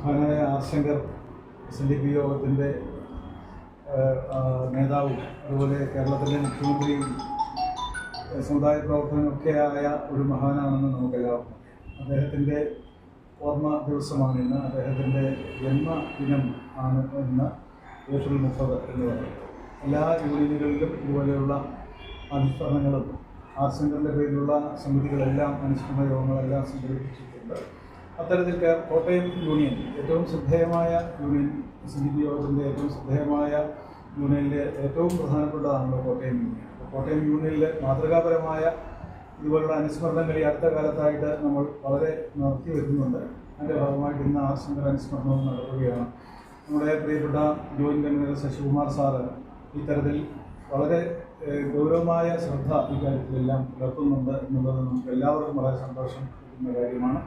മഹാനായ ആശങ്കർ S N D P യോഗത്തിന്റെ നേതാവും അതുപോലെ കേരളത്തിലെ മുഖ്യമന്ത്രിയും സമുദായ പ്രവർത്തകനൊക്കെ ആയ ഒരു മഹാനാണെന്ന് നമുക്കെല്ലാം അദ്ദേഹത്തിന്റെ ഓർമ്മ ദിവസമാണ് ഇന്ന്. അദ്ദേഹത്തിന്റെ ജന്മദിനം ആണ് ഇന്ന് ഏപ്രിൽ മുപ്പത് എന്ന് പറയുന്നത്. എല്ലാ യൂണിയനുകളിലും ഇതുപോലെയുള്ള അനുസ്മരണങ്ങളും ആശങ്കറിന്റെ പേരിലുള്ള സമിതികളെല്ലാം അനുസ്മരണ യോഗങ്ങളെല്ലാം സംഘടിപ്പിച്ചിട്ടുണ്ട്. അത്തരത്തിൽ കോട്ടയം യൂണിയൻ ഏറ്റവും ശ്രദ്ധേയമായ യൂണിയൻ സി ഡി പി യോഗത്തിന്റെ ഏറ്റവും ശ്രദ്ധേയമായ യൂണിയനിലെ ഏറ്റവും പ്രധാനപ്പെട്ടതാണല്ലോ കോട്ടയം യൂണിയൻ. കോട്ടയം യൂണിയനിൽ മാതൃകാപരമായ ഇതുപോലുള്ള അനുസ്മരണങ്ങൾ ഈ അടുത്ത കാലത്തായിട്ട് നമ്മൾ വളരെ നടത്തി വരുന്നുണ്ട്. അതിന്റെ ഭാഗമായിട്ട് ഇന്ന് ആ സുന്ദര അനുസ്മരണവും നടത്തുകയാണ് നമ്മുടെ പ്രിയപ്പെട്ട ജോയിന്റ് കൺവീനർ ശശികുമാർ സാറ് ഇത്തരത്തിൽ വളരെ ഗൗരവമായ ശ്രദ്ധ ഈ കാര്യത്തിലെല്ലാം പുലർത്തുന്നുണ്ട് എന്നുള്ളത് നമുക്ക് എല്ലാവർക്കും വളരെ സന്തോഷം കിട്ടുന്ന കാര്യമാണ്.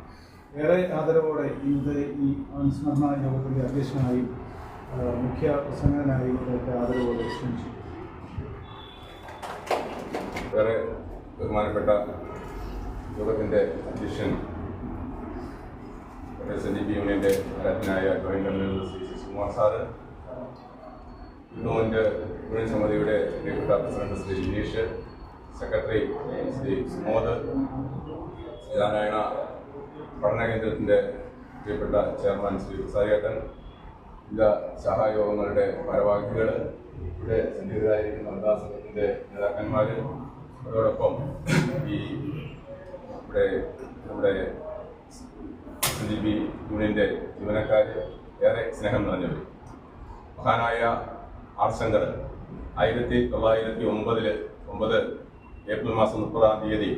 ഏറെ ആദരവോടെ ഇന്നത്തെ ഈ അനുസ്മരണ യോഗത്തിന്റെ അധ്യക്ഷനായും മുഖ്യ പ്രസംഗനായും ആദരവോടെ ക്ഷണിച്ചു. വേറെ ബഹുമാനപ്പെട്ട യോഗത്തിന്റെ അധ്യക്ഷൻ എസ് എൻ ഡി പി യൂണിയന്റെ ആരാധനായ joint convener Shri Sasikumar sir യൂണിയന്റെ യൂണിയൻ സമിതിയുടെ പ്രിയപ്പെട്ട പ്രസിഡന്റ് ശ്രീ ജിനീഷ് സെക്രട്ടറി ശ്രീ സുമോദ് ശ്രീനാരായണ പഠന കേന്ദ്രത്തിന്റെ പ്രിയപ്പെട്ട ചെയർമാൻ ശ്രീ പ്രസാദേട്ടൻ വിവിധ സഹായോഗങ്ങളുടെ ഭാരവാഹികൾ ഇവിടെ സന്നിഹിതരായിരിക്കുന്ന വനിതാ സംഘത്തിന്റെ നേതാക്കന്മാർ അതോടൊപ്പം ഈ ഇവിടെ നമ്മുടെ ഡി ബി യൂണിയന്റെ ജീവനക്കാർ ഏറെ സ്നേഹം നിറഞ്ഞവർ മഹാനായ ആർ ശങ്കർ ആയിരത്തി തൊള്ളായിരത്തി ഒമ്പതിൽ ഒമ്പത് ഏപ്രിൽ മാസം മുപ്പതാം തീയതി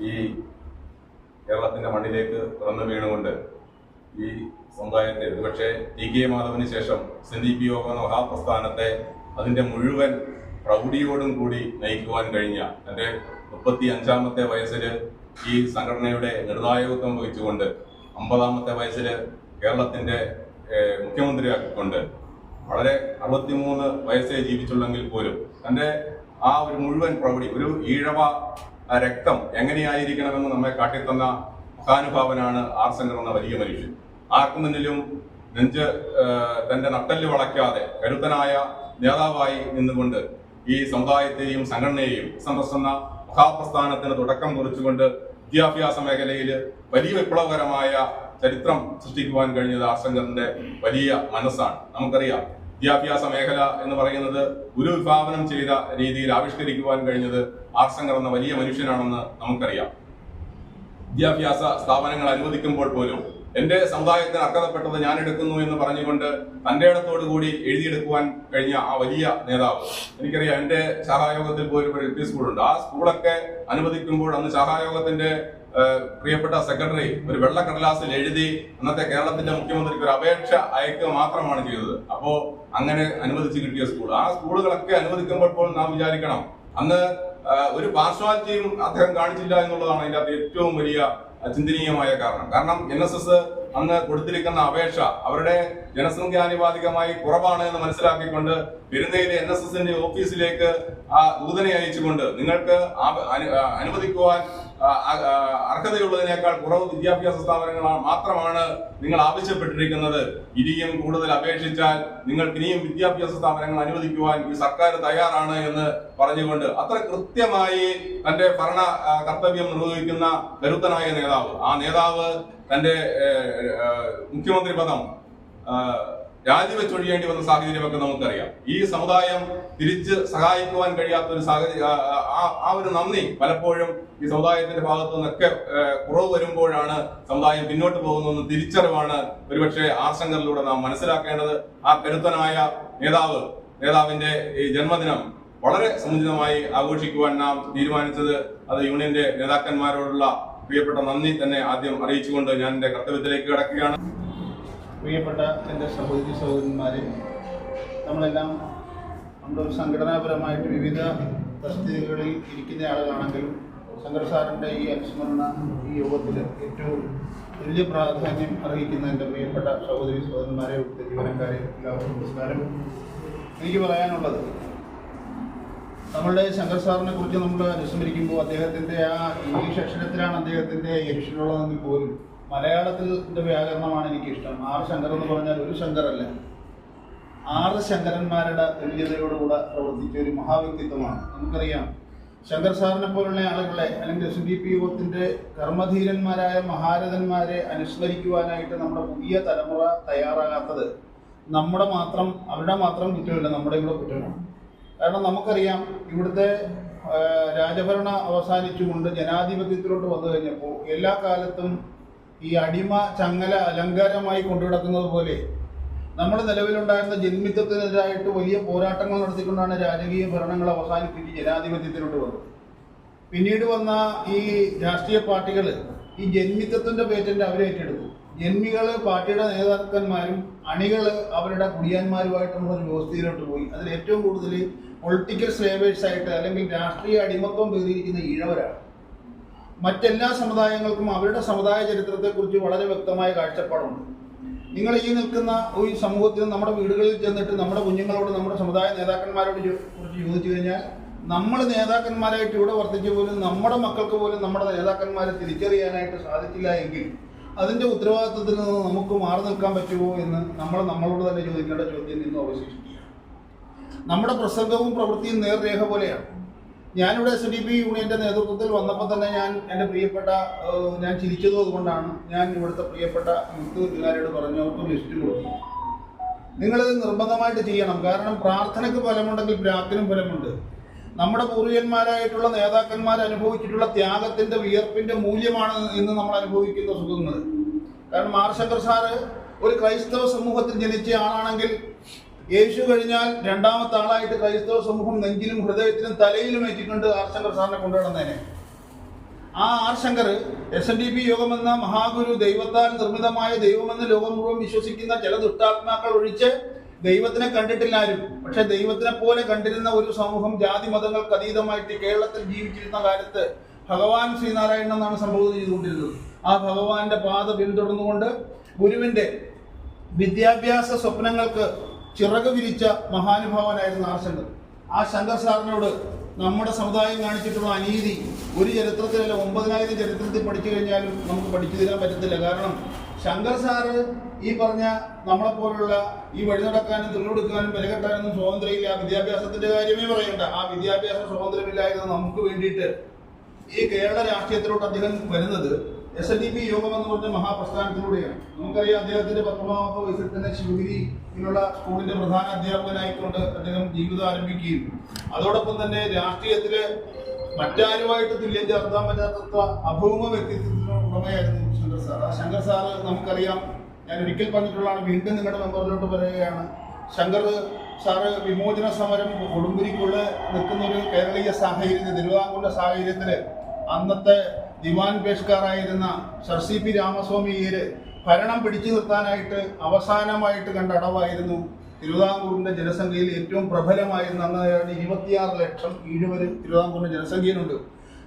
ഈ കേരളത്തിന്റെ മണ്ണിലേക്ക് പിറന്നു വീണുകൊണ്ട് ഈ സമുദായത്തെ ഒരുപക്ഷെ ടി കെ മാധവന് ശേഷം എസ് പി യോഗ എന്ന മഹാപ്രസ്ഥാനത്തെ അതിന്റെ മുഴുവൻ പ്രൗഢിയോടും കൂടി നയിക്കുവാൻ കഴിഞ്ഞ തന്റെ മുപ്പത്തി അഞ്ചാമത്തെ വയസ്സിൽ ഈ സംഘടനയുടെ നിർണായകത്വം വഹിച്ചുകൊണ്ട് അമ്പതാമത്തെ വയസ്സിൽ കേരളത്തിന്റെ മുഖ്യമന്ത്രിയാക്കിക്കൊണ്ട് വളരെ അറുപത്തിമൂന്ന് വയസ്സേ ജീവിച്ചുള്ളെങ്കിൽ പോലും തന്റെ ആ ഒരു മുഴുവൻ പ്രൗഢി ഒരു ഈഴവ ആ രക്തം എങ്ങനെയായിരിക്കണമെന്ന് നമ്മെ കാട്ടിത്തന്ന മഹാനുഭാവനാണ് ആർ ശങ്കർ എന്ന വലിയ മനുഷ്യൻ. ആർക്കു മുന്നിലും നെഞ്ച് തന്റെ നട്ടൽ വളയ്ക്കാതെ കരുത്തനായ നേതാവായി നിന്നുകൊണ്ട് ഈ സമുദായത്തെയും സംഘടനയെയും സന്ദർശന മഹാപ്രസ്ഥാനത്തിന് തുടക്കം കുറിച്ചുകൊണ്ട് വിദ്യാഭ്യാസ മേഖലയിൽ വലിയ വിപ്ലവകരമായ ചരിത്രം സൃഷ്ടിക്കുവാൻ കഴിഞ്ഞത് ആർ ശങ്കറിന്റെ വലിയ മനസ്സാണ്. നമുക്കറിയാം വിദ്യാഭ്യാസ മേഖല എന്ന് പറയുന്നത് ഗുരു വിഭാവനം ചെയ്ത രീതിയിൽ ആവിഷ്കരിക്കുവാൻ കഴിഞ്ഞത് ആർ ശങ്കർ എന്ന വലിയ മനുഷ്യനാണെന്ന് നമുക്കറിയാം. വിദ്യാഭ്യാസ സ്ഥാപനങ്ങൾ അനുവദിക്കുമ്പോൾ പോലും എന്റെ സമുദായത്തിന് അർഹതപ്പെട്ടത് ഞാൻ എടുക്കുന്നു എന്ന് പറഞ്ഞുകൊണ്ട് തന്റെ കൂടി എഴുതിയെടുക്കുവാൻ കഴിഞ്ഞ ആ വലിയ നേതാവ്. എനിക്കറിയാം എന്റെ ശാഖായോഗത്തിൽ പോയി ഒരു എൽ പി സ്കൂളുണ്ട്. ആ സ്കൂളൊക്കെ അനുവദിക്കുമ്പോൾ അന്ന് ശാഖായോഗത്തിന്റെ പ്രിയപ്പെട്ട സെക്രട്ടറി ഒരു വെള്ളക്കടലാസിൽ എഴുതി അന്നത്തെ കേരളത്തിന്റെ മുഖ്യമന്ത്രിക്ക് ഒരു അപേക്ഷ അയക്കുക മാത്രമാണ് ചെയ്തത്. അപ്പോ അങ്ങനെ അനുവദിച്ച് കിട്ടിയ സ്കൂൾ. ആ സ്കൂളുകളൊക്കെ അനുവദിക്കുമ്പോൾ നാം വിചാരിക്കണം അന്ന് ഒരു പാർശ്വാലിറ്റിയും അദ്ദേഹം കാണിച്ചില്ല എന്നുള്ളതാണ് അതിന്റെ അകത്ത് ഏറ്റവും വലിയ ചിന്തനീയമായ കാരണം. കാരണം എൻ എസ് എസ് അന്ന് കൊടുത്തിരിക്കുന്ന അപേക്ഷ അവരുടെ ജനസംഖ്യാനുപാതികമായി കുറവാണ് എന്ന് മനസ്സിലാക്കിക്കൊണ്ട് പെരുന്നയിലെ എൻ എസ് എസിന്റെ ഓഫീസിലേക്ക് ആ ദൂതനെ അയച്ചുകൊണ്ട് നിങ്ങൾക്ക് അനുവദിക്കുവാൻ അർഹതയുള്ളതിനേക്കാൾ കുറവ് വിദ്യാഭ്യാസ സ്ഥാപനങ്ങൾ മാത്രമാണ് നിങ്ങൾ ആവശ്യപ്പെട്ടിരിക്കുന്നത്. ഇനിയും കൂടുതൽ അപേക്ഷിച്ചാൽ നിങ്ങൾക്ക് ഇനിയും വിദ്യാഭ്യാസ സ്ഥാപനങ്ങൾ അനുവദിക്കുവാൻ ഈ സർക്കാർ തയ്യാറാണ് എന്ന് പറഞ്ഞുകൊണ്ട് അത്ര കൃത്യമായി തന്റെ ഭരണ കർത്തവ്യം നിർവഹിക്കുന്ന കരുത്തനായ നേതാവ്. ആ നേതാവ് തന്റെ മുഖ്യമന്ത്രി പദം രാജിവെച്ചൊഴിയേണ്ടി വന്ന സാഹചര്യമൊക്കെ നമുക്കറിയാം. ഈ സമുദായം തിരിച്ച് സഹായിക്കുവാൻ കഴിയാത്ത ഒരു സാഹചര്യം ആ- ഒരു നന്ദി പലപ്പോഴും ഈ സമുദായത്തിന്റെ ഭാഗത്തു നിന്നൊക്കെ കുറവ് വരുമ്പോഴാണ് സമുദായം പിന്നോട്ട് പോകുന്നതെന്ന് തിരിച്ചറിവാണ് ഒരുപക്ഷെ ആശങ്കയിലൂടെ നാം മനസ്സിലാക്കേണ്ടത്. ആ കരുത്തനായ നേതാവ് നേതാവിന്റെ ഈ ജന്മദിനം വളരെ സമുചിതമായി ആഘോഷിക്കുവാൻ നാം തീരുമാനിച്ചത് അത് യൂണിയന്റെ നേതാക്കന്മാരോടുള്ള പ്രിയപ്പെട്ട നന്ദി തന്നെ ആദ്യം അറിയിച്ചുകൊണ്ട് ഞാൻ എന്റെ കർത്തവ്യത്തിലേക്ക് കിടക്കുകയാണ്. പ്രിയപ്പെട്ട എന്റെ സഹോദരി സഹോദരന്മാരെ നമ്മളെല്ലാം നമ്മുടെ സംഘടനാപരമായിട്ട് വിവിധ തസ്തികകളിൽ ഇരിക്കുന്ന ആളുകളാണെങ്കിലും ശങ്കർ ഈ അനുസ്മരണ ഈ യോഗത്തിൽ ഏറ്റവും വലിയ പ്രാധാന്യം അർഹിക്കുന്ന എന്റെ പ്രിയപ്പെട്ട സഹോദരി സഹോദരന്മാരെ ഇവിടുത്തെ ജീവനക്കാരെ എല്ലാവർക്കും നമസ്കാരം. എനിക്ക് പറയാനുള്ളത് നമ്മളുടെ ശങ്കർ സാറിനെ കുറിച്ച് നമ്മൾ അനുസ്മരിക്കുമ്പോൾ അദ്ദേഹത്തിന്റെ ആ ഇംഗ്ലീഷ് അക്ഷരത്തിലാണ് അദ്ദേഹത്തിന്റെ എഡിഷനുള്ളതെങ്കിൽ പോലും മലയാളത്തിന്റെ വ്യാകരണമാണ് എനിക്ക് ഇഷ്ടം ആറ് ശങ്കർ എന്ന് പറഞ്ഞാൽ ഒരു ശങ്കരല്ല. ആറ് ശങ്കരന്മാരുടെ തുല്യതയോടുകൂടെ പ്രവർത്തിച്ച ഒരു മഹാവ്യക്തിത്വമാണ്. നമുക്കറിയാം ശങ്കർ സാറിനെ പോലുള്ള ആളുകളെ അല്ലെങ്കിൽ എസ് ഡി പി യുവത്തിന്റെ കർമ്മധീരന്മാരായ മഹാരഥന്മാരെ അനുസ്മരിക്കുവാനായിട്ട് നമ്മുടെ പുതിയ തലമുറ തയ്യാറാകാത്തത് നമ്മുടെ മാത്രം അവരുടെ മാത്രം കുറ്റമില്ല നമ്മുടെ കൂടെ കുറ്റമാണ്. കാരണം നമുക്കറിയാം ഇവിടുത്തെ രാജഭരണം അവസാനിച്ചുകൊണ്ട് ജനാധിപത്യത്തിലോട്ട് വന്നു കഴിഞ്ഞപ്പോൾ എല്ലാ കാലത്തും ഈ അടിമ ചങ്ങല അലങ്കാരമായി കൊണ്ടുനടക്കുന്നത് പോലെ നമ്മുടെ നിലവിലുണ്ടായിരുന്ന ജന്മിത്വത്തിനെതിരായിട്ട് വലിയ പോരാട്ടങ്ങൾ നടത്തിക്കൊണ്ടാണ് രാജകീയ ഭരണങ്ങൾ അവസാനിപ്പിച്ച് ജനാധിപത്യത്തിലോട്ട് വന്നത്. പിന്നീട് വന്ന ഈ രാഷ്ട്രീയ പാർട്ടികൾ ഈ ജന്മിത്വത്തിന്റെ പേറ്റന്റ് അവരെ ഏറ്റെടുത്തു. ജന്മികൾ പാർട്ടിയുടെ നേതാക്കന്മാരും അണികൾ അവരുടെ കുടിയാന്മാരുമായിട്ടുള്ള ഒരു വ്യവസ്ഥയിലോട്ട് പോയി. അതിൽ ഏറ്റവും കൂടുതൽ പൊളിറ്റിക്കൽ സ്ലേവേഴ്സ് ആയിട്ട് അല്ലെങ്കിൽ രാഷ്ട്രീയ അടിമത്വം പേറിയിരിക്കുന്ന ഈഴവരാണ്. മറ്റെല്ലാ സമുദായങ്ങൾക്കും അവരുടെ സമുദായ ചരിത്രത്തെക്കുറിച്ച് വളരെ വ്യക്തമായ കാഴ്ചപ്പാടുണ്ട്. നിങ്ങൾ ഈ നിൽക്കുന്ന ഈ സമൂഹത്തിൽ നമ്മുടെ വീടുകളിൽ ചെന്നിട്ട് നമ്മുടെ കുഞ്ഞുങ്ങളോട് നമ്മുടെ സമുദായ നേതാക്കന്മാരോട് കുറിച്ച് ചോദിച്ചു കഴിഞ്ഞാൽ നമ്മൾ നേതാക്കന്മാരായിട്ട് ഇവിടെ വർദ്ധിച്ചു പോലും നമ്മുടെ മക്കൾക്ക് പോലും നമ്മുടെ നേതാക്കന്മാരെ തിരിച്ചറിയാനായിട്ട് സാധിച്ചില്ല എങ്കിൽ അതിന്റെ ഉത്തരവാദിത്വത്തിൽ നിന്ന് നമുക്ക് മാറി നിൽക്കാൻ പറ്റുമോ എന്ന് നമ്മൾ നമ്മളോട് തന്നെ ചോദിക്കേണ്ട ചോദ്യം നിന്ന് അവശേഷിക്കുകയാണ്. നമ്മുടെ പ്രസംഗവും പ്രവൃത്തിയും നേർരേഖ പോലെയാണ്. ഞാനിവിടെ എസ് ഡി പി യൂണിയന്റെ നേതൃത്വത്തിൽ വന്നപ്പോൾ തന്നെ ഞാൻ എന്റെ പ്രിയപ്പെട്ട ഞാൻ ചിരിച്ചതും അതുകൊണ്ടാണ് ഞാൻ ഇവിടുത്തെ പ്രിയപ്പെട്ട യൂത്തുകാരോട് പറഞ്ഞു അവർക്ക് ലിസ്റ്റ് കൊടുത്തു നിങ്ങളിത് നിർബന്ധമായിട്ട് ചെയ്യണം. കാരണം പ്രാർത്ഥനയ്ക്ക് ഫലമുണ്ടെങ്കിൽ പ്രാക്കിനും ഫലമുണ്ട്. നമ്മുടെ പൂർവികന്മാരായിട്ടുള്ള നേതാക്കന്മാർ അനുഭവിച്ചിട്ടുള്ള ത്യാഗത്തിന്റെ വിയർപ്പിന്റെ മൂല്യമാണ് ഇന്ന് നമ്മൾ അനുഭവിക്കുന്ന സുഖങ്ങൾ. കാരണം മാർശങ്കർ സാറ് ഒരു ക്രൈസ്തവ സമൂഹത്തിൽ ജനിച്ച ആളാണെങ്കിൽ യേശു കഴിഞ്ഞാൽ രണ്ടാമത്തെ ആളായിട്ട് ക്രൈസ്തവ സമൂഹം നെഞ്ചിലും ഹൃദയത്തിലും തലയിലും വെച്ചിട്ടുണ്ട് ആർ ശങ്കർ സാറിനെ കൊണ്ടുവരുന്നതിനെ. ആ R Shankar S N D P യോഗമെന്ന മഹാഗുരു ദൈവത്താൽ നിർമ്മിതമായ ദൈവമെന്ന് ലോകം മുഴുവൻ വിശ്വസിക്കുന്ന ചില ദുഷ്ടാത്മാക്കൾ ഒഴിച്ച് ദൈവത്തിനെ കണ്ടിട്ടില്ല ആരും പക്ഷെ ദൈവത്തിനെ പോലെ കണ്ടിരുന്ന ഒരു സമൂഹം ജാതി മതങ്ങൾക്ക് അതീതമായിട്ട് കേരളത്തിൽ ജീവിച്ചിരുന്ന കാലത്ത് ഭഗവാൻ ശ്രീനാരായണൻ എന്നാണ് സംബോധന ചെയ്തുകൊണ്ടിരുന്നത്. ആ ഭഗവാന്റെ പാത പിന്തുടർന്നുകൊണ്ട് ഗുരുവിന്റെ വിദ്യാഭ്യാസ സ്വപ്നങ്ങൾക്ക് ചിറക് വിരിച്ച മഹാനുഭാവനായിരുന്നു ആർ ശങ്കർ. ആ ശങ്കർ സാറിനോട് നമ്മുടെ സമുദായം കാണിച്ചിട്ടുള്ള അനീതി ഒരു ചരിത്രത്തിലല്ല ഒമ്പതിനായിരം ചരിത്രത്തിൽ പഠിച്ചു കഴിഞ്ഞാലും നമുക്ക് പഠിച്ചു തരാൻ പറ്റത്തില്ല. കാരണം ശങ്കർ സാറ് ഈ പറഞ്ഞ നമ്മളെപ്പോലുള്ള ഈ വഴി നടക്കാനും തൊഴിലെടുക്കാനും വിലകെട്ടാനൊന്നും സ്വാതന്ത്ര്യമില്ല. ആ വിദ്യാഭ്യാസത്തിന്റെ കാര്യമേ പറയണ്ട. ആ വിദ്യാഭ്യാസ സ്വാതന്ത്ര്യമില്ലായിരുന്നു നമുക്ക് വേണ്ടിയിട്ട് ഈ കേരള രാഷ്ട്രീയത്തിലോട്ട് അദ്ദേഹം വരുന്നത് എസ് എൻ ഡി പി യോഗം എന്ന് പറഞ്ഞ മഹാപ്രസ്ഥാനത്തിലൂടെയാണ്. നമുക്കറിയാം അദ്ദേഹത്തിന്റെ പത്തൊമ്പതാമത്തെ വയസ്സിൽ തന്നെ ശിവഗിരിയിലുള്ള സ്കൂളിന്റെ പ്രധാന അധ്യാപകനായിക്കൊണ്ട് അദ്ദേഹം ജീവിതം ആരംഭിക്കുകയും അതോടൊപ്പം തന്നെ രാഷ്ട്രീയത്തിൽ മറ്റാരുമായിട്ട് തുല്യം ചേർത്താൻ പറ്റാത്ത അഭൗമ വ്യക്തിത്വത്തിന് ഉടമയായിരുന്നു ശങ്കർ സാർ. ആ ശങ്കർ സാറ് നമുക്കറിയാം ഞാൻ ഒരിക്കൽ പറഞ്ഞിട്ടുള്ളതാണ് വീണ്ടും നിങ്ങളുടെ മെമ്പറിലോട്ട് പറയുകയാണ്. ശങ്കർ സാറ് വിമോചന സമരം കൊടുമ്പുരിക്കുള്ള നിൽക്കുന്ന ഒരു കേരളീയ സാഹചര്യത്തിൽ തിരുവിതാംകൂറിന്റെ സാഹചര്യത്തിൽ അന്നത്തെ ദിവാൻ പേഷ്കാറായിരുന്ന സർ സി പി രാമസ്വാമിയെ ഭരണം പിടിച്ചു നിർത്താനായിട്ട് അവസാനമായിട്ട് കണ്ട അടവായിരുന്നു തിരുവിതാംകൂറിന്റെ ജനസംഖ്യയിൽ ഏറ്റവും പ്രബലമായിരുന്ന അന്ന് ഇരുപത്തിയാറ് ലക്ഷം ഈഴുവര് തിരുവിതാംകൂറിന്റെ ജനസംഖ്യയിലുണ്ട്.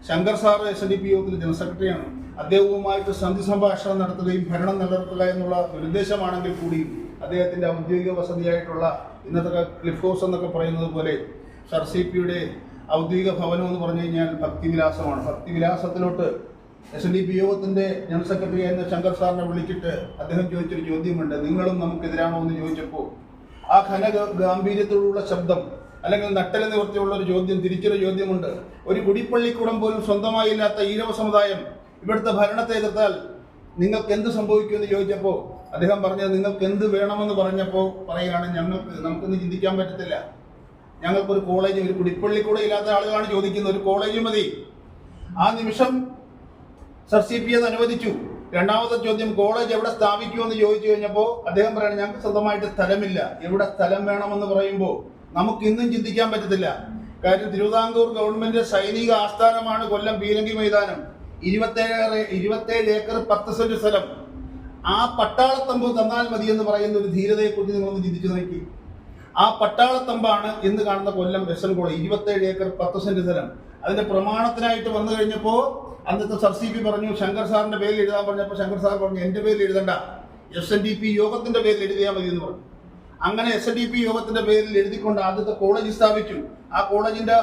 Shankar sir S D P യോഗത്തിൽ ജനറൽ സെക്രട്ടറിയാണ്. അദ്ദേഹവുമായിട്ട് സന്ധി സംഭാഷണം നടത്തുകയും ഭരണം നിലനിർത്തുക എന്നുള്ള നിർദ്ദേശമാണെങ്കിൽ കൂടിയും അദ്ദേഹത്തിന്റെ ഔദ്യോഗിക വസതിയായിട്ടുള്ള ഇന്നത്തെ ക്ലിഫ് ഹൗസ് എന്നൊക്കെ പറയുന്നത് പോലെ സർ സി പിയുടെ ഔദ്യോഗിക ഭവനം എന്ന് പറഞ്ഞു കഴിഞ്ഞാൽ ഭക്തിവിലാസമാണ്. ഭക്തിവിലാസത്തിലോട്ട് എസ് എൻ ഡി പി യോഗത്തിന്റെ ജനറൽ സെക്രട്ടറി ആയിരുന്ന ശങ്കർ സാറിനെ വിളിച്ചിട്ട് അദ്ദേഹം ചോദിച്ചൊരു ചോദ്യമുണ്ട്. നിങ്ങളും നമുക്കെതിരാണോ എന്ന് ചോദിച്ചപ്പോൾ ആ ഖന ഗാംഭീര്യത്തോടുള്ള ശബ്ദം അല്ലെങ്കിൽ നട്ടല നിവർത്തിയുള്ള ഒരു ചോദ്യം തിരിച്ചൊരു ചോദ്യമുണ്ട്. ഒരു കുടിപ്പള്ളിക്കൂടം പോലും സ്വന്തമായില്ലാത്ത ഈരവ സമുദായം ഇവിടുത്തെ ഭരണത്തെ എതിർത്താൽ നിങ്ങൾക്ക് എന്ത് സംഭവിക്കുമെന്ന് ചോദിച്ചപ്പോൾ അദ്ദേഹം പറഞ്ഞത് നിങ്ങൾക്ക് എന്ത് വേണമെന്ന് പറഞ്ഞപ്പോൾ പറയുകയാണ് ഞങ്ങൾക്ക്. നമുക്കൊന്ന് ചിന്തിക്കാൻ പറ്റത്തില്ല. ഞങ്ങൾക്കൊരു കോളേജ് ഒരു കുടിപ്പള്ളി കൂടെ ഇല്ലാത്ത ആളുകളാണ് ചോദിക്കുന്നത്. ഒരു കോളേജ് മതി. ആ നിമിഷം സർ സി പി എസ് അനുവദിച്ചു. രണ്ടാമത്തെ ചോദ്യം കോളേജ് എവിടെ സ്ഥാപിക്കുമെന്ന് ചോദിച്ചു കഴിഞ്ഞപ്പോൾ അദ്ദേഹം പറയുന്നത് ഞങ്ങൾക്ക് സ്വന്തമായിട്ട് സ്ഥലമില്ല. എവിടെ സ്ഥലം വേണമെന്ന് പറയുമ്പോൾ നമുക്ക് ഇന്നും ചിന്തിക്കാൻ പറ്റത്തില്ല. കാര്യം തിരുവിതാംകൂർ ഗവൺമെന്റ് സൈനിക ആസ്ഥാനമാണ് കൊല്ലം പീരങ്കി മൈതാനം. ഇരുപത്തേഴ് ഇരുപത്തേഴ് ഏക്കർ പത്ത് സെന്റ് സ്ഥലം. ആ പട്ടാളത്തമ്പ് തന്നാൽ മതി എന്ന് പറയുന്ന ഒരു ധീരതയെക്കുറിച്ച് നിങ്ങളൊന്ന് ചിന്തിച്ചു നോക്കി. ആ പട്ടാളത്തമ്പാണ് ഇന്ന് കാണുന്ന കൊല്ലം കോളേജ് ഇരുപത്തേഴ് ഏക്കർ പത്ത് സെന്റ് സ്ഥലം. അതിന്റെ പ്രമാണത്തിനായിട്ട് വന്നു കഴിഞ്ഞപ്പോ അന്നത്തെ സർ സി പി പറഞ്ഞു ശങ്കർ സാറിന്റെ പേരിൽ എഴുതാൻ പറഞ്ഞപ്പോൾ ശങ്കർ സാർ പറഞ്ഞു എന്റെ പേരിൽ എഴുതണ്ട. എസ് എൻ ഡി പി യോഗത്തിന്റെ പേരിൽ എഴുതിയാൽ മതി എന്ന് പറഞ്ഞു. അങ്ങനെ എസ് എൻ ഡി പി യോഗത്തിന്റെ പേരിൽ എഴുതിക്കൊണ്ട് ആദ്യത്തെ കോളേജ് സ്ഥാപിച്ചു. ആ കോളേജിന്റെ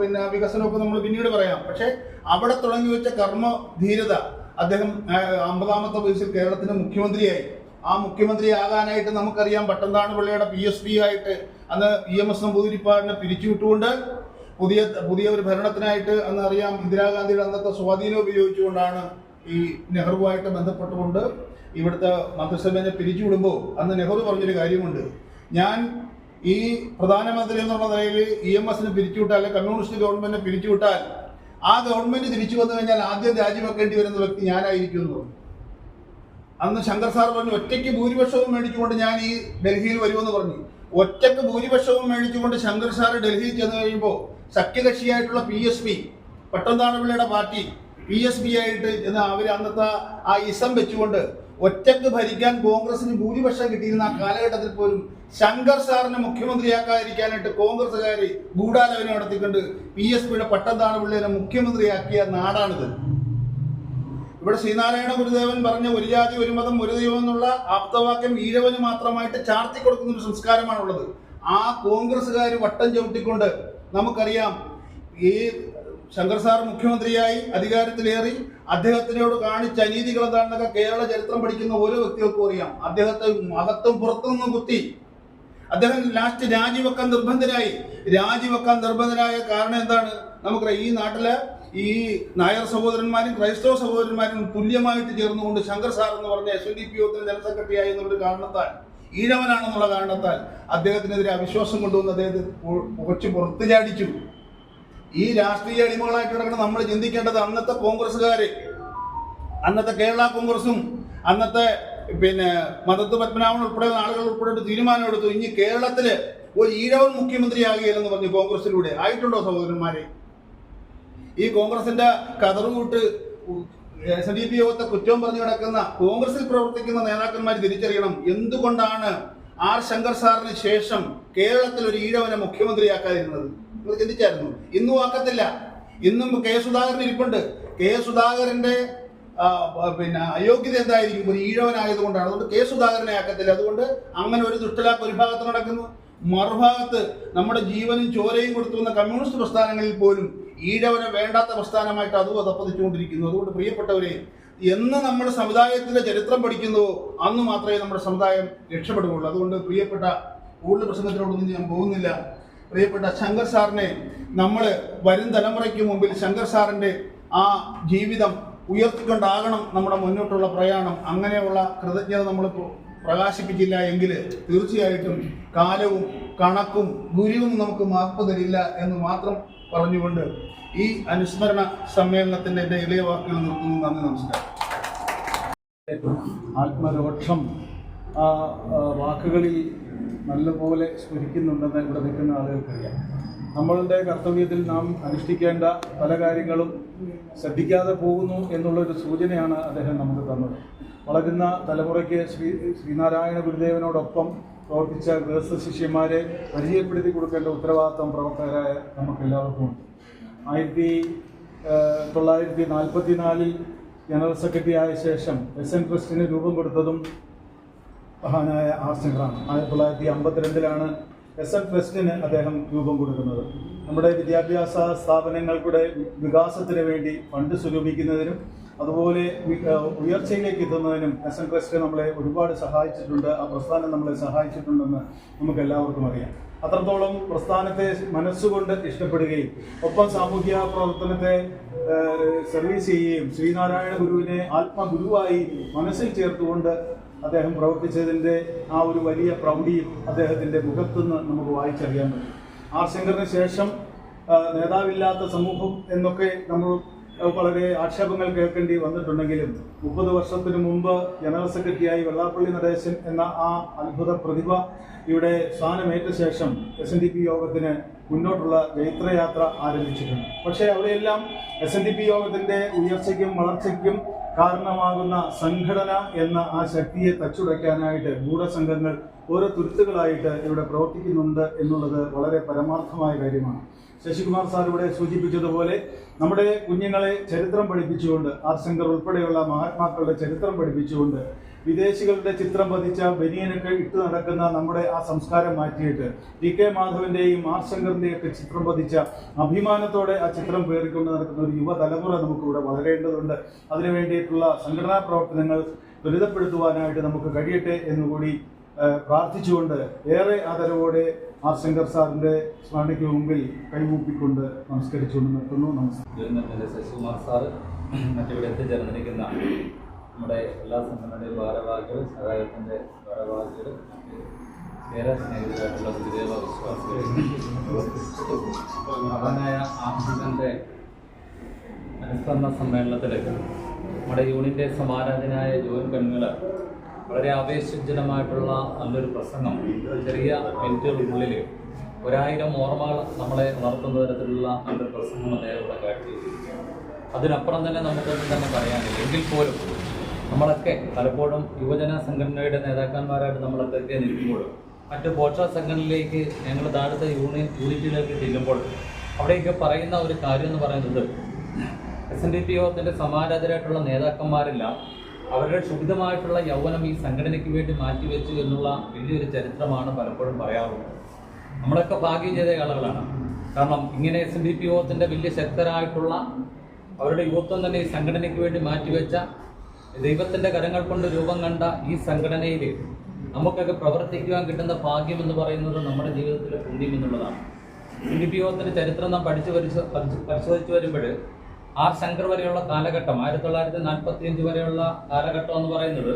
പിന്നെ വികസനമൊക്കെ നമ്മൾ പിന്നീട് പറയാം. പക്ഷെ അവിടെ തുടങ്ങി വെച്ച കർമ്മ ധീരത അദ്ദേഹം അമ്പതാമത്തെ വയസ്സിൽ കേരളത്തിന്റെ മുഖ്യമന്ത്രിയായി. ആ മുഖ്യമന്ത്രിയാകാനായിട്ട് നമുക്കറിയാം പട്ടന്താണ് പിള്ളയുടെ പി എസ് പി ആയിട്ട് അന്ന് ഇ എം എസ് നമ്പൂതിരിപ്പാടിനെ പിരിച്ചുവിട്ടുകൊണ്ട് പുതിയ പുതിയ ഒരു ഭരണത്തിനായിട്ട് അന്ന് അറിയാം ഇന്ദിരാഗാന്ധിയുടെ അന്നത്തെ സ്വാധീനം ഉപയോഗിച്ചുകൊണ്ടാണ് ഈ നെഹ്റുവുമായിട്ട് ബന്ധപ്പെട്ടുകൊണ്ട് ഇവിടുത്തെ മന്ത്രിസഭയെ പിരിച്ചുവിടുമ്പോൾ അന്ന് നെഹ്റു പറഞ്ഞൊരു കാര്യമുണ്ട്. ഞാൻ ഈ പ്രധാനമന്ത്രി എന്നുള്ള നിലയിൽ ഇ എം എസിനെ പിരിച്ചുവിട്ടാൽ കമ്മ്യൂണിസ്റ്റ് ഗവൺമെന്റിനെ പിരിച്ചുവിട്ടാൽ ആ ഗവൺമെന്റ് തിരിച്ചു വന്നു കഴിഞ്ഞാൽ ആദ്യം രാജിവെക്കേണ്ടി വരുന്ന വ്യക്തി ഞാനായിരിക്കും എന്ന് പറഞ്ഞു. അന്ന് ശങ്കർ സാർ പറഞ്ഞു ഒറ്റയ്ക്ക് ഭൂരിപക്ഷവും മേടിച്ചുകൊണ്ട് ഞാൻ ഈ ഡൽഹിയിൽ വരുമെന്ന് പറഞ്ഞു. ഒറ്റയ്ക്ക് ഭൂരിപക്ഷവും മേടിച്ചുകൊണ്ട് ശങ്കർ സാർ ഡൽഹിയിൽ ചെന്ന് കഴിയുമ്പോൾ സഖ്യകക്ഷിയായിട്ടുള്ള പി എസ് പി പട്ടംതാണപിള്ളയുടെ പാർട്ടി പി എസ് പി ആയിട്ട് എന്ന് അവർ അന്നത്തെ ആ ഇസം വെച്ചുകൊണ്ട് ഒറ്റയ്ക്ക് ഭരിക്കാൻ കോൺഗ്രസിന് ഭൂരിപക്ഷം കിട്ടിയിരുന്ന ആ കാലഘട്ടത്തിൽ പോലും ശങ്കർ സാറിനെ മുഖ്യമന്ത്രിയാക്കാതിരിക്കാനായിട്ട് കോൺഗ്രസ്സുകാർ ഗൂഢാലോചന നടത്തിക്കൊണ്ട് പി എസ് പിയുടെ പട്ടംതാണപിള്ളയെ മുഖ്യമന്ത്രിയാക്കിയ നാടാണിത്. ഇവിടെ ശ്രീനാരായണ ഗുരുദേവൻ പറഞ്ഞ ഒരു ജാതി ഒരു മതം ഒരു ദൈവം എന്നുള്ള ആപ്തവാക്യം ഈഴവന് മാത്രമായിട്ട് ചാർത്തി കൊടുക്കുന്ന ഒരു സംസ്കാരമാണുള്ളത്. ആ കോൺഗ്രസ്സുകാർ വട്ടം ചവിട്ടിക്കൊണ്ട് നമുക്കറിയാം ഈ ശങ്കർ സാർ മുഖ്യമന്ത്രിയായി അധികാരത്തിലേറി അദ്ദേഹത്തിനോട് കാണിച്ച അനീതികൾ എന്താണെന്നൊക്കെ കേരള ചരിത്രം പഠിക്കുന്ന ഓരോ വ്യക്തികൾക്കും അറിയാം. അദ്ദേഹത്തെ അകത്തും പുറത്തുനിന്ന് കുത്തി. അദ്ദേഹം ലാസ്റ്റ് രാജിവെക്കാൻ നിർബന്ധനായി രാജിവെക്കാൻ നിർബന്ധനായ കാരണം എന്താണ്? നമുക്കറിയാം ഈ നാട്ടിലെ ഈ നായർ സഹോദരന്മാരും ക്രൈസ്തവ സഹോദരന്മാരും തുല്യമായിട്ട് ചേർന്നുകൊണ്ട് ശങ്കർ സാർ എന്ന് പറഞ്ഞ എസ് എൻ ഡി പി യോഗത്തിന് ജനറൽ സെക്രട്ടറി എന്നുള്ള കാരണത്താൽ ഈഴവനാണെന്നുള്ള കാരണത്താൽ അദ്ദേഹത്തിനെതിരെ അവിശ്വാസം കൊണ്ടുവന്ന് അദ്ദേഹത്തെ കുറച്ച് പുറത്തു ചാടിച്ചു. ഈ രാഷ്ട്രീയ അടിമകളായിട്ട് കിടക്കുന്ന നമ്മൾ ചിന്തിക്കേണ്ടത് അന്നത്തെ കോൺഗ്രസ്സുകാരെ അന്നത്തെ കേരള കോൺഗ്രസും അന്നത്തെ പിന്നെ മതത്ത് പത്മനാഭൻ ഉൾപ്പെടെയുള്ള ആളുകൾ ഉൾപ്പെടെ തീരുമാനമെടുത്തു ഇനി കേരളത്തിൽ ഒരു ഈഴവൻ മുഖ്യമന്ത്രിയാകുകയില്ലെന്ന് പറഞ്ഞു കോൺഗ്രസിലൂടെ ആയിട്ടുണ്ടോ സഹോദരന്മാരെ? ഈ കോൺഗ്രസിന്റെ കതറുകൂട്ട് എസ് ഡി പി യോഗത്തെ കുറ്റം പറഞ്ഞു കിടക്കുന്ന കോൺഗ്രസിൽ പ്രവർത്തിക്കുന്ന നേതാക്കന്മാർ തിരിച്ചറിയണം. എന്തുകൊണ്ടാണ് ആർ ശങ്കർ സാറിന് ശേഷം കേരളത്തിൽ ഒരു ഈഴവനെ മുഖ്യമന്ത്രിയാക്കാതിരുന്നത്? നിങ്ങൾ ചിന്തിച്ചായിരുന്നു. ഇന്നും ആക്കത്തില്ല. ഇന്നും കെ സുധാകരൻ ഇരിപ്പുണ്ട്. കെ സുധാകരന്റെ പിന്നെ അയോഗ്യത എന്തായിരിക്കും? ഒരു ഈഴവനായതുകൊണ്ടാണ്. അതുകൊണ്ട് കെ സുധാകരനെ ആക്കത്തില്ല. അതുകൊണ്ട് അങ്ങനെ ഒരു ദുഷ്ടലാപ്പ് ഒരു ഭാഗത്ത് നടക്കുന്നു. മറുഭാഗത്ത് നമ്മുടെ ജീവനും ചോരയും കൊടുത്തു വന്ന കമ്മ്യൂണിസ്റ്റ് പ്രസ്ഥാനങ്ങളിൽ പോലും ഈഴവനെ വേണ്ടാത്ത പ്രസ്ഥാനമായിട്ട് അതും അതപ്പതിച്ചുകൊണ്ടിരിക്കുന്നു അതുകൊണ്ട് പ്രിയപ്പെട്ടവരെ എന്ന് നമ്മൾ സമുദായത്തിന്റെ ചരിത്രം പഠിക്കുന്നു അന്ന് മാത്രമേ നമ്മുടെ സമുദായം രക്ഷപ്പെടുകയുള്ളൂ. അതുകൊണ്ട് പ്രിയപ്പെട്ട കൂടുതൽ പ്രസംഗത്തിനോടൊന്നും ഞാൻ പോകുന്നില്ല. പ്രിയപ്പെട്ട ശങ്കർ സാറിനെ നമ്മൾ വരും തലമുറയ്ക്ക് മുമ്പിൽ ശങ്കർ സാറിന്റെ ആ ജീവിതം ഉയർത്തിക്കൊണ്ടാകണം നമ്മുടെ മുന്നോട്ടുള്ള പ്രയാണം. അങ്ങനെയുള്ള കൃതജ്ഞത നമ്മൾ പ്രകാശിപ്പിച്ചില്ല എങ്കിൽ തീർച്ചയായിട്ടും കാലവും കണക്കും ഗുരുവും നമുക്ക് മാപ്പ് തരില്ല എന്ന് മാത്രം പറഞ്ഞുകൊണ്ട് ഈ അനുസ്മരണ സമ്മേളനത്തിന്റെ എന്റെ ഇളയ വാക്കുകൾ നിർത്തുന്നു. നന്ദി നമസ്കാരം. ആത്മരോക്ഷം ആ വാക്കുകളിൽ നല്ലപോലെ സ്മരിക്കുന്നുണ്ടെന്ന് ഇവിടെ നിൽക്കുന്ന ആളുകൾക്കറിയാം. നമ്മളുടെ കർത്തവ്യത്തിൽ നാം അനുഷ്ഠിക്കേണ്ട പല കാര്യങ്ങളും ശ്രദ്ധിക്കാതെ പോകുന്നു എന്നുള്ളൊരു സൂചനയാണ് അദ്ദേഹം നമുക്ക് തന്നത്. വളരുന്ന തലമുറയ്ക്ക് ശ്രീ ശ്രീനാരായണ ഗുരുദേവനോടൊപ്പം പ്രവർത്തിച്ച ഗൃഹസ്ഥ ശിഷ്യന്മാരെ പരിചയപ്പെടുത്തി കൊടുക്കേണ്ട ഉത്തരവാദിത്വം പ്രവർത്തകരായ നമുക്ക് എല്ലാവർക്കും ഉണ്ട്. ആയിരത്തി തൊള്ളായിരത്തി നാൽപ്പത്തി നാലിൽ ജനറൽ സെക്രട്ടറി ആയ ശേഷം എസ് എൻ ട്രസ്റ്റിന് രൂപം കൊടുത്തതും മഹാനായ ആർ ശങ്കറാണ്. ആയിരത്തി തൊള്ളായിരത്തി അമ്പത്തിരണ്ടിലാണ് എസ് എൻ ട്രസ്റ്റിന് അദ്ദേഹം രൂപം കൊടുക്കുന്നത്. നമ്മുടെ വിദ്യാഭ്യാസ സ്ഥാപനങ്ങൾക്കുടെ വികാസത്തിന് വേണ്ടി ഫണ്ട് സ്വരൂപിക്കുന്നതിനും അതുപോലെ ഉയർച്ചയിലേക്ക് എത്തുന്നതിനും എസ് എൻ ട്രസ്റ്റ് നമ്മളെ ഒരുപാട് സഹായിച്ചിട്ടുണ്ട്. ആ പ്രസ്ഥാനം നമ്മളെ സഹായിച്ചിട്ടുണ്ടെന്ന് നമുക്ക് എല്ലാവർക്കും അറിയാം. അത്രത്തോളം പ്രസ്ഥാനത്തെ മനസ്സുകൊണ്ട് ഇഷ്ടപ്പെടുകയും ഒപ്പം സാമൂഹ്യ പ്രവർത്തനത്തെ സർവീസ് ചെയ്യുകയും ശ്രീനാരായണ ഗുരുവിനെ ആത്മഗുരുവായി മനസ്സിൽ ചേർത്തുകൊണ്ട് അദ്ദേഹം പ്രവർത്തിച്ചതിന്റെ ആ ഒരു വലിയ പ്രൗഢിയും അദ്ദേഹത്തിന്റെ മുഖത്തുനിന്ന് നമുക്ക് വായിച്ചറിയാൻ പറ്റും. ആർ ശങ്കറിന് ശേഷം നേതാവില്ലാത്ത സമൂഹം എന്നൊക്കെ നമ്മൾ വളരെ ആക്ഷേപങ്ങൾ കേൾക്കേണ്ടി വന്നിട്ടുണ്ടെങ്കിലും മുപ്പത് വർഷത്തിനു മുമ്പ് ജനറൽ സെക്രട്ടറിയായി വെള്ളാപ്പള്ളി നടേശൻ എന്ന ആ അത്ഭുത പ്രതിഭ ഇവിടെ സ്ഥാനമേറ്റ ശേഷം എസ് എൻ ഡി പി യോഗത്തിന് മുന്നോട്ടുള്ള ജൈത്രയാത്ര ആരംഭിച്ചിട്ടുണ്ട്. പക്ഷേ അവിടെയെല്ലാം എസ് എൻ ഡി പി യോഗത്തിന്റെ ഉയർച്ചയ്ക്കും വളർച്ചയ്ക്കും കാരണമാകുന്ന സംഘടന എന്ന ആ ശക്തിയെ തച്ചുടയ്ക്കാനായിട്ട് ഗൂഢസംഘങ്ങൾ ഓരോ തുരുത്തുകളായിട്ട് ഇവിടെ പ്രവർത്തിക്കുന്നുണ്ട് എന്നുള്ളത് വളരെ പരമാർത്ഥമായ കാര്യമാണ്. ശശികുമാർ സാർ ഇവിടെ സൂചിപ്പിച്ചതുപോലെ നമ്മുടെ കുഞ്ഞുങ്ങളെ ചരിത്രം പഠിപ്പിച്ചുകൊണ്ട് ആർ ശങ്കർ ഉൾപ്പെടെയുള്ള മഹാത്മാക്കളുടെ ചരിത്രം പഠിപ്പിച്ചുകൊണ്ട് വിദേശികളുടെ ചിത്രം പതിച്ച ബനിയനൊക്കെ ഇട്ട് നടക്കുന്ന നമ്മുടെ ആ സംസ്കാരം മാറ്റിയിട്ട് ടി കെ മാധവന്റെയും ആർ ശങ്കറിന്റെയും ഒക്കെ ചിത്രം പതിച്ച അഭിമാനത്തോടെ ആ ചിത്രം പേറിക്കൊണ്ട് നടക്കുന്ന ഒരു യുവതലമുറ നമുക്കിവിടെ വളരേണ്ടതുണ്ട്. അതിനു വേണ്ടിയിട്ടുള്ള സംഘടനാ പ്രവർത്തനങ്ങൾ ത്വരിതപ്പെടുത്തുവാനായിട്ട് നമുക്ക് കഴിയട്ടെ എന്നുകൂടി പ്രാർത്ഥിച്ചുകൊണ്ട് ഏറെ ആദരവോടെ ആർ ശങ്കർ സാറിന്റെ സ്മരണയ്ക്ക് മുമ്പിൽ കൈകൂപ്പിക്കൊണ്ട് നമസ്കരിച്ചുകൊണ്ട് നിർത്തുന്നു. നമസ്കാരം. ശശികുമാർ സാറ് മറ്റിവിടെ എത്തിച്ചേർന്നിരിക്കുന്ന നമ്മുടെ എല്ലാ സംഘടനയുടെയും ഭാരവാഹികൾ സഹായത്തിന്റെ ഭാരവാഹികൾ ഏറെ സ്നേഹിതരായിട്ടുള്ള ഗുരുദേവ വിശ്വാസികൾ മഹാനായ ആഫ്രിക്കന്റെ അനുസ്മരണ സമ്മേളനത്തിൽ നമ്മുടെ യൂണിന്റെ സമാരാധനായ ജോയിൻ കണ്ണുകൾ വളരെ ആവേശജനമായിട്ടുള്ള നല്ലൊരു പ്രസംഗം. ചെറിയ മിനിറ്റുകൾക്കുള്ളിൽ ഒരായിരം ഓർമ്മകൾ നമ്മളെ ഉണർത്തുന്ന തരത്തിലുള്ള നല്ലൊരു പ്രസംഗം അദ്ദേഹം ഇവിടെ കാഴ്ചവെച്ചിരിക്കുകയാണ് അതിനപ്പുറം തന്നെ നമുക്കൊന്നും തന്നെ പറയാനില്ല. എങ്കിൽ പോലും നമ്മളൊക്കെ പലപ്പോഴും യുവജന സംഘടനയുടെ നേതാക്കന്മാരായിട്ട് നമ്മളൊക്കെ നിൽക്കുമ്പോഴും മറ്റ് പോഷക സംഘടനയിലേക്ക് ഞങ്ങൾ താഴത്തെ യൂണിയൻ യൂണിറ്റിലേക്ക് ചെല്ലുമ്പോൾ അവിടെയൊക്കെ പറയുന്ന ഒരു കാര്യം എന്ന് പറയുന്നത് എസ് എൻ ഡി പി യോഗത്തിന്റെ സമാരാധരായിട്ടുള്ള നേതാക്കന്മാരെല്ലാം. അവരുടെ ക്ഷുഭിതമായിട്ടുള്ള യൗവനം ഈ സംഘടനയ്ക്ക് വേണ്ടി മാറ്റിവെച്ചു എന്നുള്ള വലിയൊരു ചരിത്രമാണ് പലപ്പോഴും പറയാറുള്ളത്. നമ്മളൊക്കെ ഭാഗ്യം ചെയ്ത ആളുകളാണ്. കാരണം ഇങ്ങനെ എസ് എൻ ഡി പി യോഗത്തിന്റെ വലിയ ശക്തരായിട്ടുള്ള അവരുടെ യുവത്വം തന്നെ ഈ സംഘടനയ്ക്ക് വേണ്ടി മാറ്റിവെച്ച ദൈവത്തിന്റെ കരങ്ങൾ കൊണ്ട് രൂപം കണ്ട ഈ സംഘടനയിൽ നമുക്കൊക്കെ പ്രവർത്തിക്കുവാൻ കിട്ടുന്ന ഭാഗ്യം എന്ന് പറയുന്നത് നമ്മുടെ ജീവിതത്തിലെ പുണ്യം എന്നുള്ളതാണ്. എസ് ഡി പി യോഗത്തിന്റെ ചരിത്രം നാം പഠിച്ചു പരിശോ പരിശോ- പരിശോധിച്ച് വരുമ്പോൾ ആർ ശങ്കർ വരെയുള്ള കാലഘട്ടം ആയിരത്തി തൊള്ളായിരത്തി നാൽപ്പത്തി അഞ്ച് വരെയുള്ള കാലഘട്ടം എന്ന് പറയുന്നത്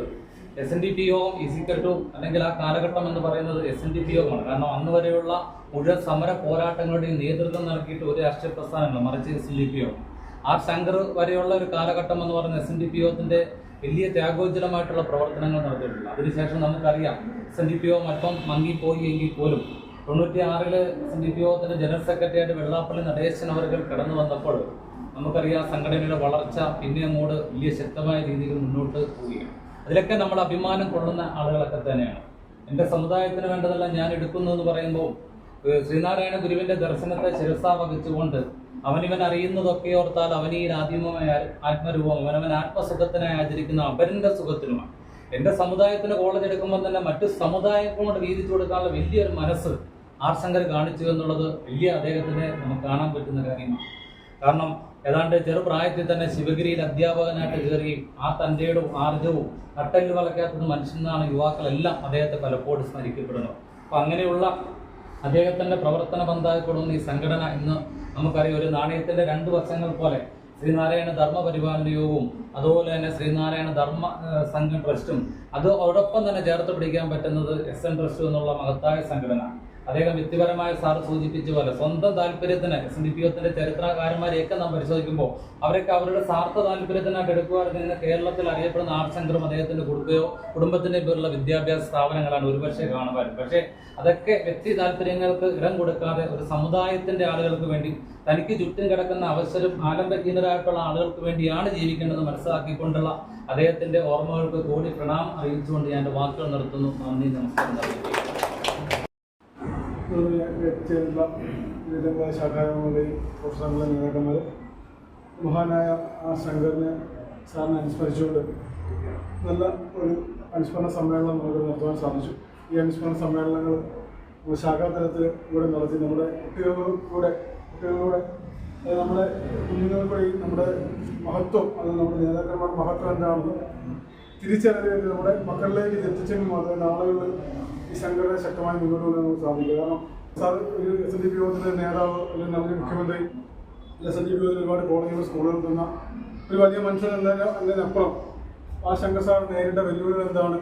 S N D P Yogam is equal to അല്ലെങ്കിൽ ആ കാലഘട്ടം എന്ന് പറയുന്നത് എസ് എൻ ഡി പി യോഗമാണ്. കാരണം അന്ന് വരെയുള്ള മുഴുവൻ സമര പോരാട്ടങ്ങളുടെയും നേതൃത്വം നൽകിയിട്ട് ഒരു രാഷ്ട്രീയ പ്രസ്ഥാനമല്ല മറിച്ച് എസ് എൻ ഡി പി യോഗം. ആർ ശങ്കർ വരെയുള്ള ഒരു കാലഘട്ടം എന്ന് പറയുന്നത് എസ് എൻ ഡി പി യോഗത്തിന്റെ വലിയ ത്യാഗോജ്ജലമായിട്ടുള്ള പ്രവർത്തനങ്ങൾ നടത്തിയിട്ടുണ്ട്. അതിനുശേഷം നമുക്കറിയാം എസ് എൻ ഡി പി യോഗം അല്പം മങ്ങിപ്പോയി എങ്കിൽ പോലും തൊണ്ണൂറ്റി ആറിൽ ഡി ജനറൽ സെക്രട്ടറി ആയിട്ട് വെള്ളാപ്പള്ളി നടേശൻ അവർ കടന്നു വന്നപ്പോൾ നമുക്കറിയാം സംഘടനയുടെ വളർച്ച പിന്നെ അങ്ങോട്ട് വലിയ ശക്തമായ രീതിയിൽ മുന്നോട്ട് പോവുകയാണ്. അതിലൊക്കെ നമ്മൾ അഭിമാനം കൊള്ളുന്ന ആളുകളൊക്കെ തന്നെയാണ്. എന്റെ സമുദായത്തിന് വേണ്ടതെല്ലാം ഞാൻ എടുക്കുന്നു എന്ന് പറയുമ്പോൾ ശ്രീനാരായണ ഗുരുവിന്റെ ദർശനത്തെ ശിരസാ വഹിച്ചുകൊണ്ട് അവനിവൻ അറിയുന്നതൊക്കെ ഓർത്താൽ അവനീ ആദ്യമായ ആത്മരൂപം അവനവൻ ആത്മസുഖത്തിനായി ആചരിക്കുന്ന അപരന്റെ സുഖത്തിനുമാണ്. എന്റെ സമുദായത്തിന് കോളേജ് എടുക്കുമ്പോൾ തന്നെ മറ്റു സമുദായങ്ങളോട് വീതിച്ചു കൊടുക്കാനുള്ള വലിയൊരു മനസ്സ് ആർ ശങ്കർ കാണിച്ചു എന്നുള്ളത് വലിയ അദ്ദേഹത്തിന് നമുക്ക് കാണാൻ പറ്റുന്ന കാര്യമാണ്. കാരണം ഏതാണ്ട് ചെറുപ്രായത്തിൽ തന്നെ ശിവഗിരിയിൽ അധ്യാപകനായിട്ട് കയറി ആ തന്റെയും ആർജവും നട്ടൽ വളയ്ക്കാത്തത് മനുഷ്യനാണ് യുവാക്കളെല്ലാം അദ്ദേഹത്തെ പലപ്പോഴും സ്മരിക്കപ്പെടുന്നത്. അപ്പം അങ്ങനെയുള്ള അദ്ദേഹത്തിന്റെ പ്രവർത്തന കൊടുക്കുന്ന ഈ സംഘടന ഇന്ന് നമുക്കറിയാം ഒരു നാണയത്തിന്റെ രണ്ട് വശങ്ങൾ പോലെ ശ്രീനാരായണ ധർമ്മ പരിപാലന യോഗവും അതുപോലെ തന്നെ ശ്രീനാരായണ ധർമ്മ സംഘം ട്രസ്റ്റും. അത് അതോടൊപ്പം തന്നെ ചേർത്ത് പിടിക്കാൻ പറ്റുന്നത് എസ് എൻ ട്രസ്റ്റ് എന്നുള്ള മഹത്തായ സംഘടന അദ്ദേഹം വ്യക്തിപരമായ സാർ സൂചിപ്പിച്ച പോലെ സ്വന്തം താല്പര്യത്തിന് എസ് ഡി പി ഒത്തിന്റെ ചരിത്രകാരന്മാരെയൊക്കെ നാം പരിശോധിക്കുമ്പോൾ അവരൊക്കെ അവരുടെ സ്വാർത്ഥ താല്പര്യത്തിനായിട്ട് എടുക്കുവാറുണ്ട് കേരളത്തിൽ അറിയപ്പെടുന്ന ആർ ശങ്കറും അദ്ദേഹത്തിന്റെ കുടുംബയോ കുടുംബത്തിന്റെ പേരുള്ള വിദ്യാഭ്യാസ സ്ഥാപനങ്ങളാണ് ഒരുപക്ഷെ കാണുവാൻ. പക്ഷേ അതൊക്കെ വ്യക്തി താല്പര്യങ്ങൾക്ക് ഇടം കൊടുക്കാതെ ഒരു സമുദായത്തിന്റെ ആളുകൾക്ക് വേണ്ടി തനിക്ക് ചുറ്റും കിടക്കുന്ന അവസരം ആലംബഹീനരായിട്ടുള്ള ആളുകൾക്ക് വേണ്ടിയാണ് ജീവിക്കേണ്ടത് മനസ്സിലാക്കിക്കൊണ്ടുള്ള അദ്ദേഹത്തിന്റെ ഓർമ്മകൾക്ക് കൂടി പ്രണാം അറിയിച്ചുകൊണ്ട് ഞാൻ വാക്കുകൾ നിർത്തുന്നു. നന്ദി നമസ്കാരം ചേർന്ന വിവിധങ്ങളായ ശാഖാങ്ങളുടെയും പ്രൊഫസറുകളുടെ നേതാക്കന്മാർ മഹാനായ ആ ശങ്കറിനെ സാറിനെ അനുസ്മരിച്ചുകൊണ്ട് നല്ല ഒരു അനുസ്മരണ സമ്മേളനം നമുക്ക് നടത്തുവാൻ സാധിച്ചു. ഈ അനുസ്മരണ സമ്മേളനങ്ങൾ ശാഖാതലത്തിൽ ഇവിടെ നടത്തി നമ്മുടെ കുട്ടികളിലൂടെ കുട്ടികളിലൂടെ നമ്മുടെ കുഞ്ഞുങ്ങൾക്കൂടെ വഴി നമ്മുടെ മഹത്വം അത് നമ്മുടെ നേതാക്കന്മാരുടെ മഹത്വം എന്താണെന്ന് തിരിച്ചറിയാൻ വേണ്ടി നമ്മുടെ മക്കളിലേക്ക് എത്തിച്ചെങ്കിൽ മാത്രമേ നാളുകളിൽ ഈ സംഘടന ശക്തമായി മുന്നോട്ട് കൊണ്ടുപോകാൻ നമുക്ക് സാധിക്കും. കാരണം സാർ ഒരു എസ് എൻ ഡി പി യോഗത്തിന്റെ നേതാവ് അല്ലെങ്കിൽ നമ്മുടെ മുഖ്യമന്ത്രി എസ് എൻ ഡി പി യോഗത്തിൽ ഒരുപാട് കോളേജുകൾ സ്കൂളുകൾ തന്ന ഒരു വലിയ മനുഷ്യൻ എന്നതിന് എന്നതിനപ്പുറം ആ ശങ്കർ സാർ നേരിട്ട വെല്ലുവിളികൾ എന്താണ്?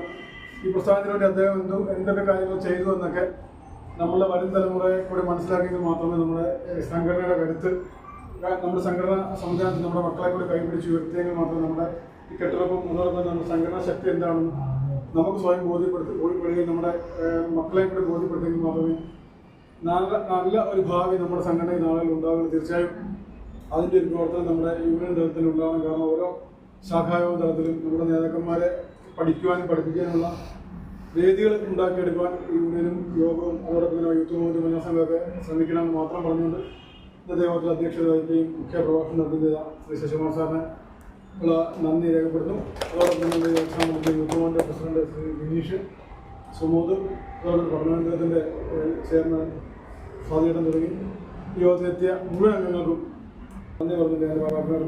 ഈ പ്രസ്ഥാനത്തിനുവേണ്ടി അദ്ദേഹം എന്തു എന്തൊക്കെ കാര്യങ്ങൾ ചെയ്തു എന്നൊക്കെ നമ്മളുടെ വരും തലമുറയെ കൂടി മനസ്സിലാക്കിയെങ്കിൽ മാത്രമേ നമ്മുടെ സംഘടനയുടെ കരുത്ത് നമ്മുടെ സംഘടന സംവിധാനത്തിൽ നമ്മുടെ മക്കളെ കൂടി കൈപിടിച്ച് ഉയർത്തിയെങ്കിൽ മാത്രമേ നമ്മുടെ ഈ അതോടൊപ്പം നമ്മുടെ സംഘടനാ ശക്തി എന്താണെന്ന് നമുക്ക് സ്വയം ബോധ്യപ്പെടുത്തി ബോധ്യപ്പെടുകയും നമ്മുടെ മക്കളെയും മക്കളെ കൂടി ബോധ്യപ്പെടുത്തിയെങ്കിൽ മാത്രമേ നല്ല നല്ല ഒരു ഭാവി നമ്മുടെ സംഘടനയിൽ നാളുകൾ ഉണ്ടാകും തീർച്ചയായും അതിന്റെ ഒരു പ്രവർത്തനം നമ്മുടെ യൂണിയൻ തലത്തിൽ ഉണ്ടാകണം കാരണം ഓരോ ശാഖായോഗ തലത്തിലും നമ്മുടെ നേതാക്കന്മാരെ പഠിക്കുവാനും പഠിപ്പിക്കാനുള്ള വേദികൾ ഉണ്ടാക്കിയെടുക്കുവാൻ യൂണിയനും യോഗവും അതോടൊപ്പം തന്നെ യൂത്ത് മൂവ്മെന്റ് മഹിളാ ശ്രമിക്കണമെന്ന് മാത്രം പറഞ്ഞുകൊണ്ട് ഇന്നത്തെ യോഗത്തിൽ അധ്യക്ഷത വഹിക്കുകയും മുഖ്യ പ്രഭാഷണം ചെയ്ത ശ്രീ ശശികുമാർ സാറിനെ ഉള്ള നന്ദി രേഖപ്പെടുത്തുന്നു. അതോടൊപ്പം തന്നെ എക്സാമിന്റെ യൂത്ത് പ്രസിഡന്റ് ശ്രീ വിനീഷ് സുമോദ് അതോടൊപ്പം പഠനകേന്ദ്രത്തിന്റെ ചെയർമാൻ സ്വാധീനം തുടങ്ങി. യോഗത്തിലെത്തിയ മുഴുവൻ അംഗങ്ങൾക്കും നന്ദി പറഞ്ഞിട്ട് ഞാൻ വാക്കുകൾ